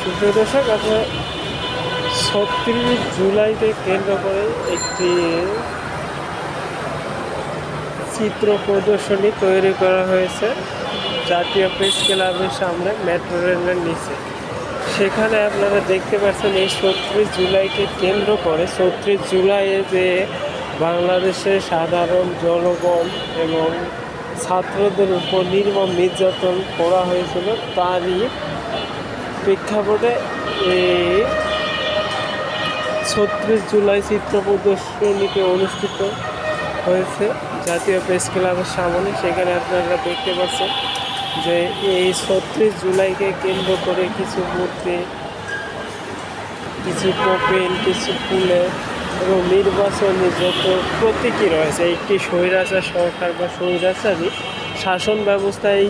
প্রিয় দর্শক, আপনার ছত্রিশ জুলাইকে কেন্দ্র করে একটি চিত্র প্রদর্শনী তৈরি করা হয়েছে জাতীয় প্রেস ক্লাবের সামনে মেট্রো রেলের নিচে। সেখানে আপনারা দেখতে পাচ্ছেন এই ছত্রিশ জুলাইকে কেন্দ্র করে, ছত্রিশ জুলাইয়ে যে বাংলাদেশের সাধারণ জনগণ এবং ছাত্রদের উপর নির্মম নির্যাতন করা হয়েছিল, তারই প্রেক্ষাপটে এই ছত্রিশ জুলাই চিত্র প্রদর্শনীতে অনুষ্ঠিত হয়েছে। জাতীয় প্রেস ক্লাবের সামনে। সেখানে আপনারা দেখতে পাচ্ছেন যে এই ছত্রিশ জুলাইকে কেন্দ্র করে কিছু মূর্তি, কিছু কোপেন কিছু ফুলে এবং নির্বাচনী যত প্রতীকী রয়েছে, একটি স্বৈরাচার সরকার বা স্বৈরাচারী শাসন ব্যবস্থায়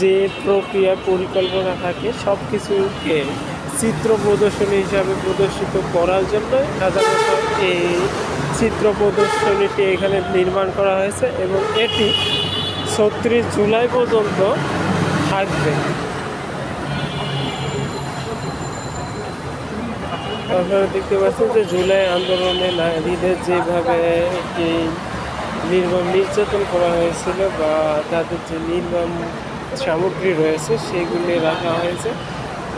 যে প্রক্রিয়া পরিকল্পনা থাকে সব কিছুকে চিত্র প্রদর্শনী হিসাবে প্রদর্শিত করার জন্য সাধারণত এই চিত্র প্রদর্শনীটি এখানে নির্মাণ করা হয়েছে এবং এটি ছত্রিশ জুলাই পর্যন্ত থাকবে। আপনারা দেখতে পাচ্ছেন যে জুলাই আন্দোলনে নারীদের যেভাবে একটি নির্মম নির্যাতন করা হয়েছিল বা তাদের যে নির্মম সামগ্রী রয়েছে, সেগুলি রাখা হয়েছে।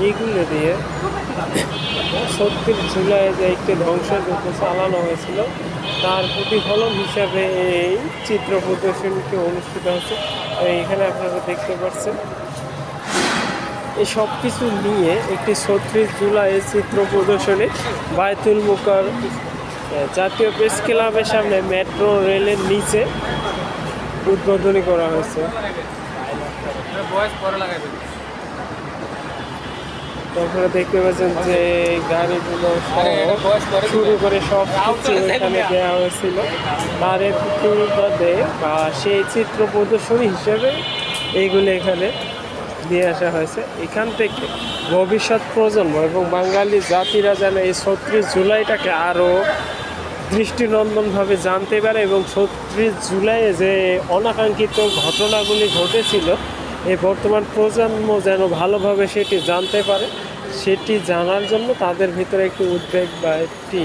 এইগুলো দিয়ে ছত্রিশ জুলাই যে একটি ধ্বংসযজ্ঞ চালানো হয়েছিল, তার প্রতিফলন হিসাবে এই চিত্র প্রদর্শনীটি অনুষ্ঠিত হয়েছে। এখানে আপনারা দেখতে পাচ্ছেন। এই সব কিছু নিয়ে একটি ছত্রিশ জুলাই চিত্র প্রদর্শনী বায়তুল মুকার জাতীয় প্রেস ক্লাবের সামনে মেট্রো রেলের নিচে উদ্বোধনী করা হয়েছে। বয়স পরে লাগাইবে। দেখতে পাচ্ছেন যে গাড়িগুলো শুরু করে সব কিছু এখানে দেওয়া হয়েছিল। বা সেই চিত্র প্রদর্শনী হিসেবে এইগুলো এখানে দিয়ে আসা হয়েছে। এখান থেকে ভবিষ্যৎ প্রজন্ম এবং বাঙালি জাতিরা যেন এই ছত্রিশ জুলাইটাকে আরও দৃষ্টিনন্দনভাবে জানতে পারে এবং ছত্রিশ জুলাইয়ে যে অনাকাঙ্ক্ষিত ঘটনাগুলি ঘটেছিল এই বর্তমান প্রজন্ম যেন ভালোভাবে সেটি জানতে পারে, সেটি জানার জন্য তাদের ভিতরে একটি উদ্বেগ বা একটি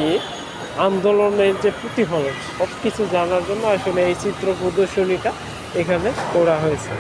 আন্দোলনের যে প্রতিফলন সব কিছু জানার জন্য আসলে এই চিত্র প্রদর্শনীটা এখানে করা হয়েছে।